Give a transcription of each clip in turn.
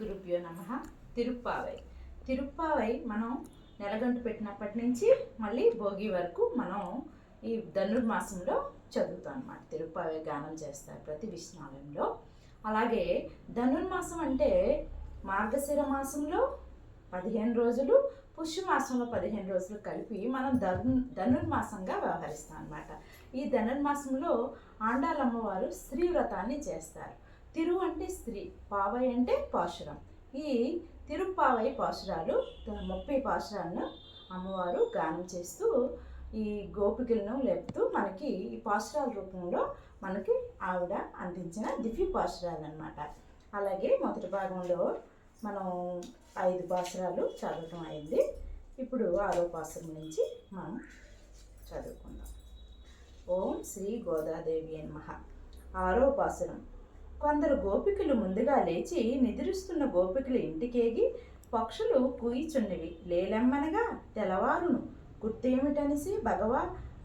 గురుభ్యో నమ. తిరుప్పావై. తిరుప్పావై మనం నెలగంట పెట్టినప్పటి నుంచి మళ్ళీ భోగి వరకు మనం ఈ ధనుర్మాసంలో చదువుతాం అనమాట తిరుప్పావై గానం చేస్తారు ప్రతి విష్ణాలయంలో అలాగే ధనుర్మాసం అంటే మార్గశిర మాసంలో పదిహేను రోజులు పుష్యమాసంలో పదిహేను రోజులు కలిపి మనం ధను ధనుర్మాసంగా వ్యవహరిస్తాం అనమాట ఈ ధనుర్మాసంలో ఆండాలమ్మవారు స్త్రీ వ్రతాన్ని చేస్తారు. తిరు అంటే స్త్రీ పావై అంటే పాశురం. ఈ తిరుప్పావై పాశురాలు ముప్పై పాశురాలను అమ్మవారు గానం చేస్తూ ఈ గోపికలను లేపుతూ మనకి ఈ పాశురాల రూపంలో మనకి ఆవిడ అందించిన దివ్య పాశురాలు అనమాట అలాగే మొదటి భాగంలో మనం ఐదు పాసురాలు చదవటం అయింది. ఇప్పుడు ఆరో పాశురం నుంచి మనం చదువుకుందాం. ఓం శ్రీ గోదాదేవి నమః. ఆరో పాశురం. కొందరు గోపికలు ముందుగా లేచి నిద్రిస్తున్న గోపికలు ఇంటికేగి పక్షులు కూయిచున్నవి. లేలెమ్మనగా తెల్లవారును గుర్తేమిటనిసి భగవా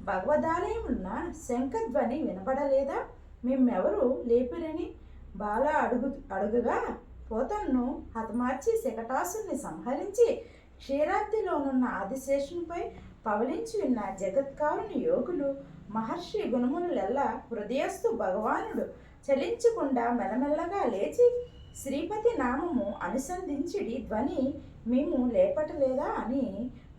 భగవదాలయమున్న శంఖధ్వని వినపడలేదా? మేమెవరు లేపిరని? బాల అడుగు అడుగుగా పోతన్ను హతమార్చి శకటాసుని సంహరించి క్షీరాబ్దిలోనున్న ఆదిశేషునిపై పవలించి ఉన్న జగత్కారుని యోగులు మహర్షి గుణములెల్ల హృదయస్థు భగవానుడు చలించకుండా మెల్లమెల్లగా లేచి శ్రీపతి నామము అనుసంధించిడి ధ్వని మేము లేపటలేదా? అని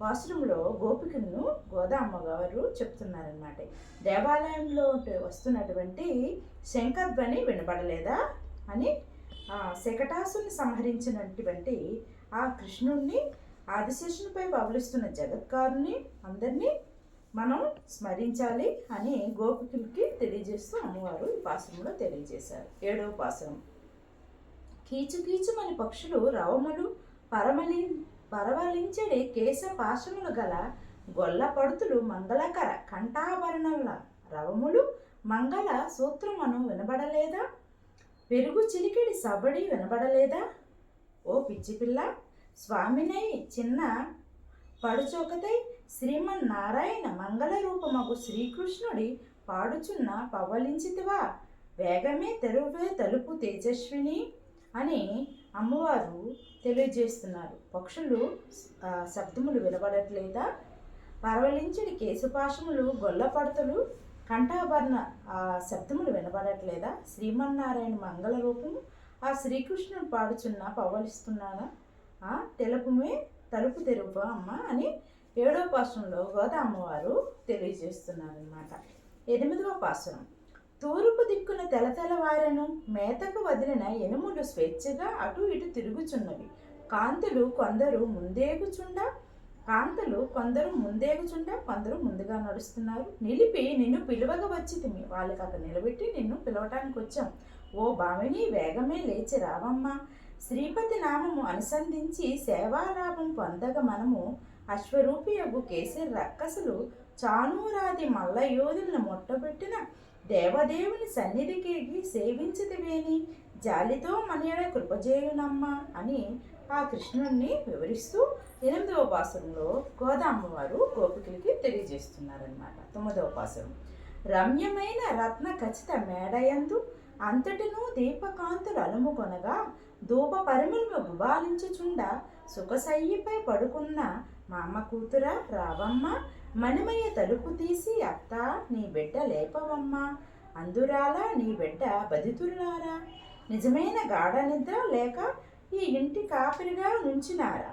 వాష్రూంలో గోపికను గోదామ్మ గారు చెప్తున్నారనమాట దేవాలయంలో వస్తున్నటువంటి శంకర్ధ్వని వినబడలేదా? అని శకటాసుని సంహరించినటువంటి ఆ కృష్ణుణ్ణి ఆదిశేషునిపై వవలిస్తున్న జగత్కారుని అందరినీ మనం స్మరించాలి అని గోపికులకి తెలియజేస్తూ అమ్మవారు ఈ పాశ్రంలో తెలియజేశారు. ఏడవ పాశ్రం కీచు కీచుమని పక్షులు రవములు పరమలి పరవలించడి కేశ పాశములు గల గొల్ల పడుతులు మంగళకర కంఠాభరణముల రవములు మంగళ సూత్రమును వినబడలేదా? పెరుగు చిలికిడి సబడి వినబడలేదా? ఓ పిచ్చిపిల్ల స్వామినై చిన్న పడుచోకతై శ్రీమన్నారాయణ మంగళ రూపమగు శ్రీకృష్ణుడి పాడుచున్న పవలించితివా వేగమే తెరువే తలుపు తేజస్విని అని అమ్మవారు తెలియజేస్తున్నారు. పక్షులు శబ్దములు వినబడట్లేదా? పరవలించడి కేశుపాశములు గొల్లపడతలు కంఠాభరణ శబ్దములు వినబడట్లేదా? శ్రీమన్నారాయణ మంగళ రూపము ఆ శ్రీకృష్ణుడు పాడుచున్న పవలిస్తున్నాడా తెలుపుమే తలుపు తెరుపు అమ్మ అని ఏడవ పాశ్రంలో గోదా అమ్మవారు తెలియజేస్తున్నారనమాట ఎనిమిదవ పాశ్రం తూర్పు దిక్కున తెలతెలవారెను మేతకు వదిలిన ఎనుములు స్వేచ్ఛగా అటు ఇటు తిరుగుచున్నవి. కాంతులు కొందరు ముందేగుచుండా కాంతలు కొందరు ముందేగుచుండా కొందరు ముందుగా నడుస్తున్నారు. నిలిపి నిన్ను పిలువగా వచ్చి తిమి వాళ్ళకి అక్కడ నిలబెట్టి నిన్ను పిలవటానికి వచ్చాం. ఓ భామిని వేగమే లేచి రావమ్మా. శ్రీపతి నామము అనుసంధించి సేవాలాభం పొందగ మనము అశ్వరూపి యగు కేసరి రక్కసులు చానూరాది మల్లయోధులను మొట్టబెట్టిన దేవదేవుని సన్నిధికి సేవించదివేని జాలితో మనయడ కృపజేయునమ్మ అని ఆ కృష్ణుణ్ణి వివరిస్తూ ఎనిమిదవ పాసురంలో గోదామ్మవారు గోపికలకి తెలియజేస్తున్నారనమాట తొమ్మిదవ పాసురం రమ్యమైన రత్న ఖచ్చిత మేడయందు అంతటినూ దీపకాంతులు అలుముకొనగా ధూప పరిమళము గుబాలించుచుండ సుఖసయ్యిపై పడుకున్న మా అమ్మ కూతుర రావమ్మ మణిమయ్య తలుపు తీసి అత్త నీ బిడ్డ లేపవమ్మ. అందురాలా నీ బిడ్డ బదితురారా నిజమైన గాఢ నిద్ర లేక ఈ ఇంటి కాపరిగా నుంచినారా?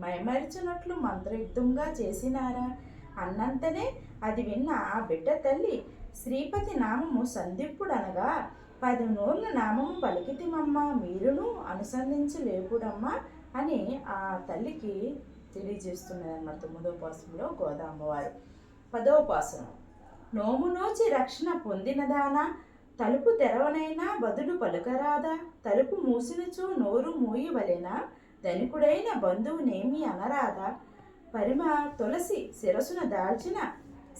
మైమరిచినట్లు మంత్రయుద్ధంగా చేసినారా? అన్నంతనే అది విన్న ఆ బిడ్డ తల్లి శ్రీపతి నామము సందిప్పుడనగా పది నూర్ల నామము పలికితిమమ్మ. మీరును అనుసంధించలేకుడమ్మా. అని ఆ తల్లికి తెలియజేస్తున్నదన్నమాట తొమ్మిదో పాసంలో గోదామ్మవారు పదవ పాసనం నోము నోచి రక్షణ పొందినదానా? తలుపు తెరవనైనా బదులు పలుకరాదా? తలుపు మూసినచో నోరు మూయవలెనా? ధనికుడైన బంధువునేమి అనరాదా? పరిమ తులసి శిరసున దాల్చిన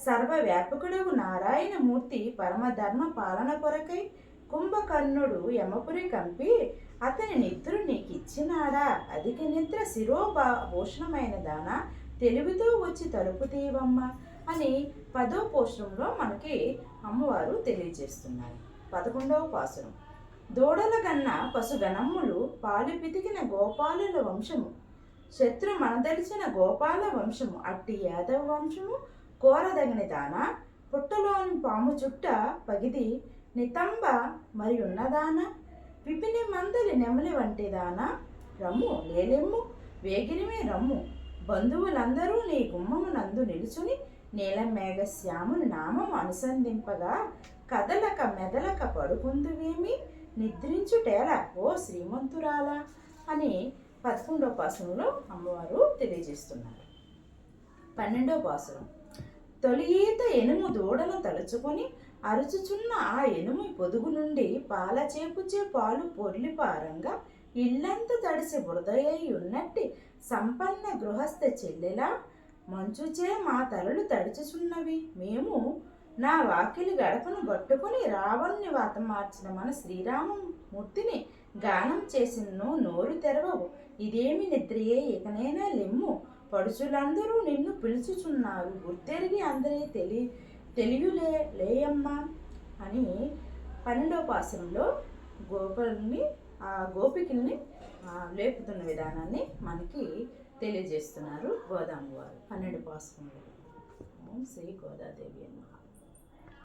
సర్వవ్యాపకుడవు నారాయణమూర్తి పరమధర్మ పాలన కొరకై కుంభకర్ణుడు యమపురి కంపి అతని నిద్ర నీకిచ్చినాడా? అధిక నిద్ర శిరోభా భూషణమైన దాన? తెలివితో వచ్చి తలుపు తీవమ్మ అని పదో పోషణంలో మనకి అమ్మవారు తెలియజేస్తున్నారు. పదకొండవ పాసురం. దూడల కన్నా పశుగణమ్ములు పాలు పితికిన గోపాలుల వంశము. శత్రు మనదలిచిన గోపాల వంశము. అట్టి యాదవ వంశము. కోరదగిన దాన? పుట్టలోని పాము చుట్ట పగిది నితంబ మరి ఉన్నదాన విపిని మందలి నెమలి వంటి దాన రమ్ము లేలెమ్ము వేగిరిమే రమ్ము. బంధువులందరూ నీ గుమ్మము నందు నిలుచుని నీల మేఘ శ్యాముని నామం అనుసంధింపగా కదలక మెదలక పడుకుందువేమి? నిద్రించుటేలా ఓ శ్రీమంతురాలా అని పదకొండవ పాసురంలో అమ్మవారు తెలియజేస్తున్నారు. పన్నెండవ పాసురం తొలి ఈత ఎనుము దూడను తలుచుకొని అరుచుచున్న ఆ ఎనుమి పొదుగు నుండి పాల చేపుచే పాలు పొర్లి పారంగా ఇల్లంత తడిసి బురదయ్యి ఉన్నట్టి సంపన్న గృహస్థ చెల్లెలా మంచుచే మా తలలు తడుచుచున్నవి. మేము నా వాకిలి గడపను పట్టుకుని రావణ్ణి వాత మార్చిన మన శ్రీరామమూర్తిని గానం చేసినను నోరు తెరవవు. ఇదేమి నిద్రయే? ఇకనైనా లెమ్ము. పడుచులందరూ నిన్ను పిలుచుచున్నారు. గుర్తెరిగి అందరి తెలియ తెలియలే లేయమ్మ అని పన్నెండవ పాసనంలో గోపుల్ని ఆ గోపికల్ని లేపుతున్న విధానాన్ని మనకి తెలియజేస్తున్నారు గోదాము వారు పన్నెండు పాసనంలో. ఓం శ్రీ గోదాదేవి అమ్మ